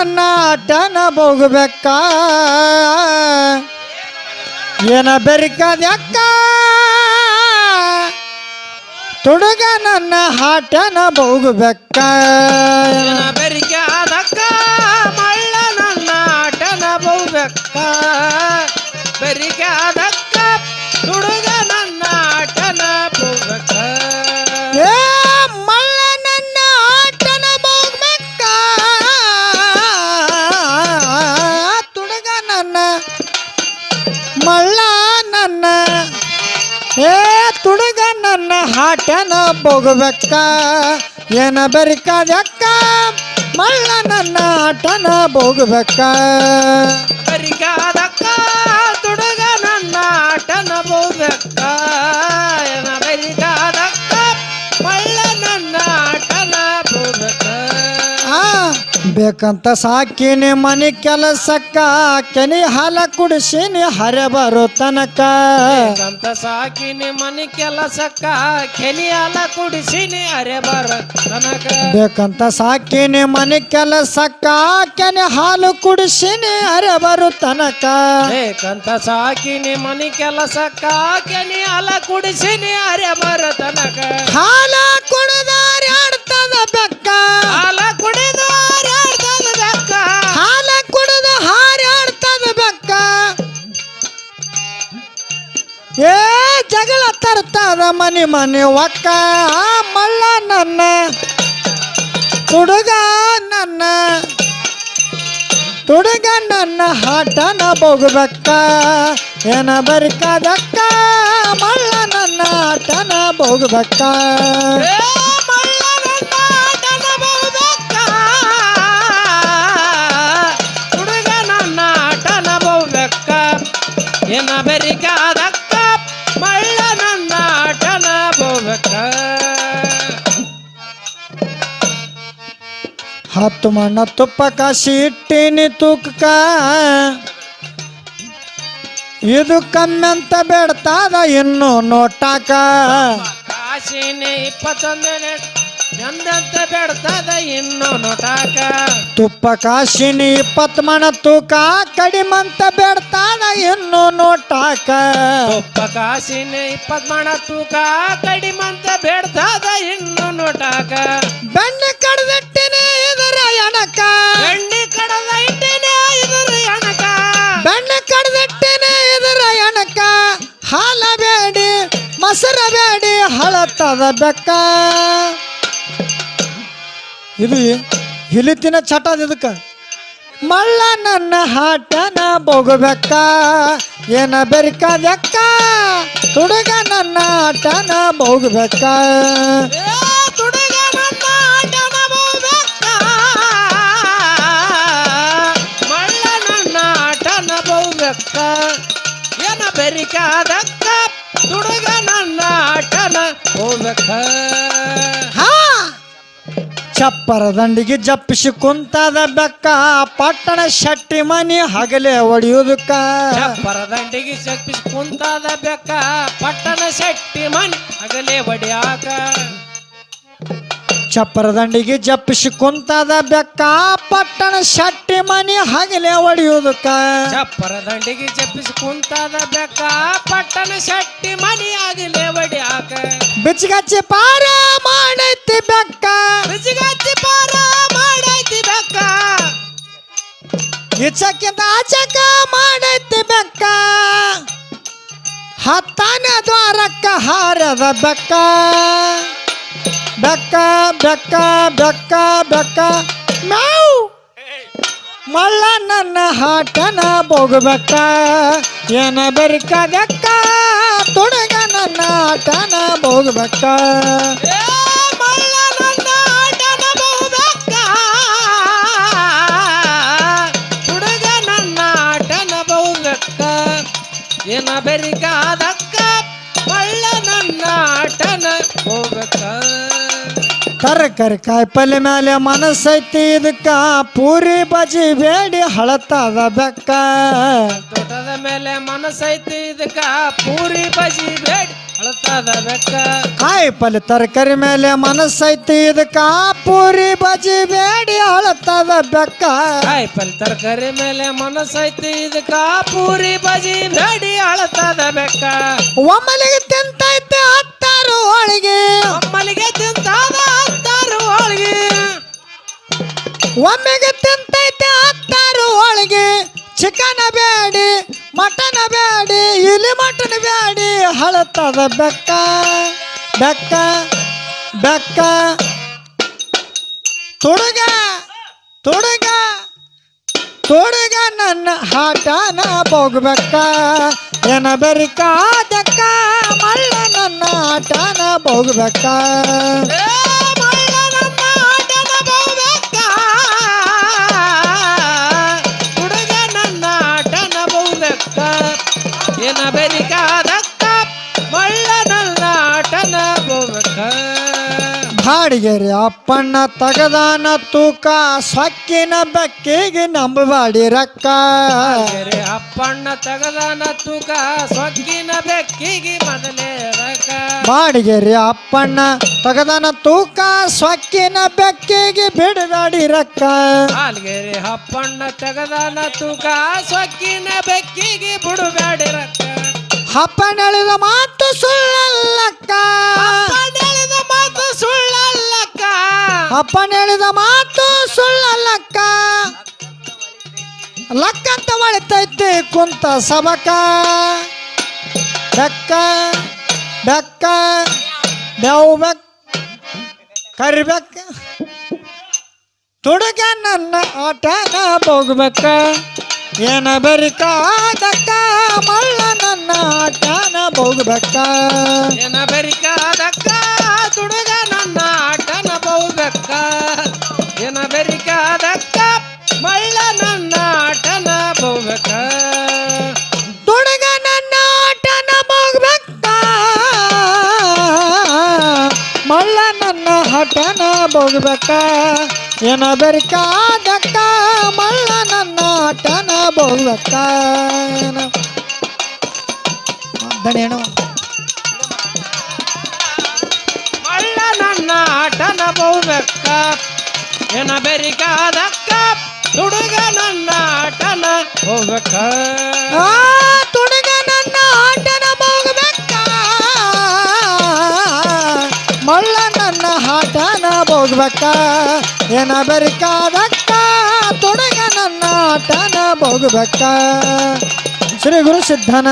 ಆಟನ ಬೋಗಬೇಕ? ಏನ ಬೆರಿಕದ್ಯಾಕ ತುಡುಗ ನನ್ನ ಹಾಟನ ಬೋಗಬೇಕ? ಮಳ್ಳ ನನ್ನ. ಏ ತುಡುಗ ನನ್ನ ಹಾಟನ ಬೋಗಬೇಕ. ಏನ ಬರಿಕಾದಕ್ಕ ಮಳ್ಳ ನನ್ನ ಆಟನ ಬೋಗಬೇಕ. ಬೆರಿಕೆ ಬೇಕಂತ ಸಾಕಿನಿ ಮನೆ ಕೆಲಸಕ್ಕ ಕೆನಿ ಹಾಲ ಕುಡಿಸಿನಿ ಹರೆ ಬರೋ ತನಕ. ಅಂತ ಸಾಕಿನಿ ಮನೆ ಕೆಲಸಕ್ಕ ಕೆನಿ ಹಾಲ ಕುಡಿಸಿನಿ ಅರೆ ಬರೋ ತನಕ. ಬೇಕಂತ ಸಾಕಿನಿ ಮನೆ ಕೆಲಸಕ್ಕ ಕೆನಿ ಹಾಲು ಕುಡಿಸಿನಿ ಹರೆ ಬರೋ ತನಕ. ಬೇಕಂತ ಸಾಕಿನಿ ಮನೆ ಕೆಲಸಕ್ಕ ಕೆನಿ ಹಾಲ ಕುಡಿಸಿನಿ ಅರೆ ಬರೋ ತನಕ. ಹಾಲ ಕುಡಿದಾರಿ ಮನಿ ಒಕ್ಕ ಮಳ್ಳ ನನ್ನ ತುಡುಗ ನನ್ನ ತುಡುಗ ನನ್ನ ಹಾಟನ ಬೋಗಬೇಕ. ಏನ ಬರಿಕದಕ್ಕ ಮಳ್ಳ ನನ್ನ ಆಟನ ಬೋಗಬೇಕ. ಮಳ್ಳ ನನ್ನ. ಏನ ಬೆರಿಕಾದಕ್ಕ ಹತ್ತು ಮಣ್ಣ ತುಪ್ಪ ಕಾಸಿ ಇಟ್ಟಿನಿ ತೂಕ ಇದು ಕಮ್ಮಿ ಅಂತ ಬೇಡ್ತಾದ ಇನ್ನು ನೋಟಾಕ. ಕಾಶಿನಿ ಇಪ್ಪತ್ತೊಂದು ಎಂದಂತ ಬೆಡ್ತದ ಇನ್ನು ನೋಟಾಕ. ತುಪ್ಪ ಕಾಸಿನಿ ಇಪ್ಪತ್ತು ಮಣ ತೂಕ ಕಡಿಮಂತ ಬೇಡ್ತಾದ ಇನ್ನು ನೋಟಾಕ. ತುಪ್ಪ ಕಾಸಿನಿ ಇಪ್ಪತ್ ಮಣ ತೂಕ ಕಡಿಮಂತ ಹಳತದ ಬೆಕ್ಕ. ಇದು ಹಿಲಿತಿನ ಚಟ ಇದಕ್ಕ. ಮಳ್ಳ ನನ್ನ ಹಾಟನ ಬೋಗಬೇಕ ಏನ ಬೆರಿಕದಕ್ಕ. ತುಡುಗ ನನ್ನ ಆಟನ ಬೋಗಬೇಕ. ಏನ ಬೆರಿಕಾದಕ್ಕ. ತುಡುಗ ನನ್ನ ಹಾ. ಚಪ್ಪರ ದಂಡಿಗೆ ಜಪ್ಪಿಸಿ ಕುಂತದ ಬೆಕ್ಕ ಪಟ್ಟಣ ಶೆಟ್ಟಿ ಮನಿ ಹಗಲೇ ಒಡೆಯುವುದಕ್ಕ ಚಪ್ಪರ ದಂಡಿಗೆ ಜಪ್ಪಿಸಿ ಕುಂತಾದ ಬೆಕ್ಕ ಪಟ್ಟಣ ಶೆಟ್ಟಿ ಮನಿ ಹಗಲೇ ಒಡಿಯಾಕ. ಚಪ್ಪರ ದಂಡಿಗೆ ಜಪ್ಪಿಸಿ ಕುಂತದ ಬೆಕ್ಕ ಪಟ್ಟಣ ಶೆಟ್ಟಿ ಮನಿ ಹಗಲೇ ಒಡೆಯುವುದಕ್ಕ ಚಪ್ಪರ ದಂಡಿಗೆ ಜಪ್ಪಿಸಿ ಕುಂತಾದ ಬೆಕ್ಕ ಪಟ್ಟಣ ಶೆಟ್ಟಿ ಮನಿ ಹಗಲೇ ಒಡಿಯಾಕ ಬಿಚ್ಗಚ್ಚಿ ಪಾರ ಮಾಡೈತಿ ಬೆಕ್ಕ. ಬಿಸಿಗಚ್ಚಿ ಪಾರ ಮಾಡೈತಿ ಬೆಕ್ಕ. ಹೆಚ್ಚಕ್ಕಿಂತ ಆಚಕ ಮಾಡೈತಿ ಬೆಕ್ಕ. ಹತ್ತಾನೆ ದ್ವಾರಕ್ಕ ಹಾರದ ಬೆಕ್ಕ. ಬೆಕ್ಕ ಬೆಕ್ಕ ಬೆಕ್ಕ ಬೆಕ್ಕ. ಮ್ಯಾವ್! ಮಳ್ಳ ನನ್ನ ಹಾಟನ ಬೋಗಬೇಕ ಏನ ಬೆರಿಕದಕ್ಕ ತುಡುಗ ನನ್ನ ಆಟನ ಬೋಗಬೇಕ ತರಕಾರಿ ಕಾಯಿಪಲ್ಲೆ ಮೇಲೆ ಮನಸ್ಸೈತಿ ಇದಕ್ಕ. ಪೂರಿ ಬಜಿ ಬೇಡಿ ಹಳತದ ಬೆಕ್ಕ. ತೋಟದ ಮೇಲೆ ಮನಸ್ಸೈತಿ ಇದಕ್ಕ. ಪೂರಿ ಬಜಿ ಬೇಡಿ ಅಳತದ ಬೆಕ್ಕ. ಕಾಯಿ ಪಲ್ಯ ತರಕಾರಿ ಮೇಲೆ ಮನಸ್ಸೈತಿ ಇದಕ್ಕ. ಪೂರಿ ಬಜಿ ಬೇಡಿ ಅಳತದ ಬೆಕ್ಕ. ಕಾಯಿ ಪಲ್ ತರಕಾರಿ ಮೇಲೆ ಮನಸ್ಸೈತಿ ಇದಕ್ಕ. ಪೂರಿ ಬಜಿ ಬೇಡಿ ಅಳತದ ಬೆಕ್ಕ. ಒಮ್ಮಲಿಗೆ ತಿಂತೈತೆ ಹಳತದ ಬೆಕ್ಕ ಬೆಕ್ಕ ಬೆಕ್ಕ. ತೊಡಗ ತೊಡಗ ತೊಡಗ ನನ್ನ ಹಾಟನ ಬೋಗ್ಬೇಕ ಏನ ಬೆರಿಕಾದಕ್ಕ ಮಳ್ಳ ನನ್ನ ಆಟನ ಬೋಗ್ಬೇಕ ಅಪ್ಪಣ್ಣ ತಗದಾನ ತೂಕ ಸೊಕ್ಕಿನ ಬೆಕ್ಕಿಗೆ ನಂಬಬಾಡಿ ರಕ್ಕ. ಬೇರೆ ಅಪ್ಪಣ್ಣ ತಗದಾನ ತೂಕ ಸೊಕ್ಕಿನ ಬೆಕ್ಕಿಗೆ ಮೊದಲೇ ರಕ ಬಾಡಿಗೆರೆ ಅಪ್ಪಣ್ಣ ತಗದಾನ ತೂಕ ಸೊಕ್ಕಿನ ಬೆಕ್ಕಿಗೆ ಬಿಡಬಾಡಿ ರಕ್ಕ. ಹಾಲ್ಗೆರೆ ಅಪ್ಪಣ್ಣ ತಗದಾನ ತೂಕ ಸೊಕ್ಕಿನ ಬೆಕ್ಕಿಗೆ ಬಿಡುಬೇಡಿ ರಕ್ಕ. ಅಪ್ಪಣ್ಣ ಹೇಳಿದ ಮಾತು ಸುಳ್ಳಲ್ಲಕ್ಕ. ಅಪ್ಪಣ್ಣ ಹೇಳಿದ ಮಾತು ಸುಳ್ಳಲ್ಲಕ್ಕ ಲಕ್ಕಂತ ಹೊಳಿತೈತಿ ಕುಂತ ಸಬಕ. ಬೆಕ್ಕ ಬೆಕ್ಕ ಬೆಕ್ ಕರಿಬೇಕ ತುಡುಗ ನನ್ನ ಆಟನ ಬೋಗ್ಬೇಕ. ಏನ ಬೆರಿಕಾದಕ್ಕ ಮಳ್ಳ ನನ್ನ ಆಟನ ಬೋಗ್ಬೇಕ. ಏನ ಬೆರಿಕಾದಕ್ಕ ಹಠನ ಬೋಗ್ಬೇಕ ಏನ ಬೆರಿಕಾದಕ್ಕ? ಮಳ್ಳ ನನ್ನ ಆಟನ ಬೋಗ್ಬೇಕ? ಏನ? ದಣೇನು ಮಳ್ಳ ನನ್ನ ಆಟನ ಬಹುಬೆಕ್ಕ ಏನ ಬೆರಿಕಾದಕ್ಕ? ತುಡುಗ ನನ್ನ ಆಟನ ಬಹುಬೆಕ್ಕ ಬೋಗ್ಬೇಕ ಏನ ಬೆರಿಕಾದಕ್ಕ ತೊಡಗ ನನ್ನ ಆಟನ ಹೋಗ್ಬೇಕ ಶ್ರೀ ಗುರು ಸಿದ್ಧನ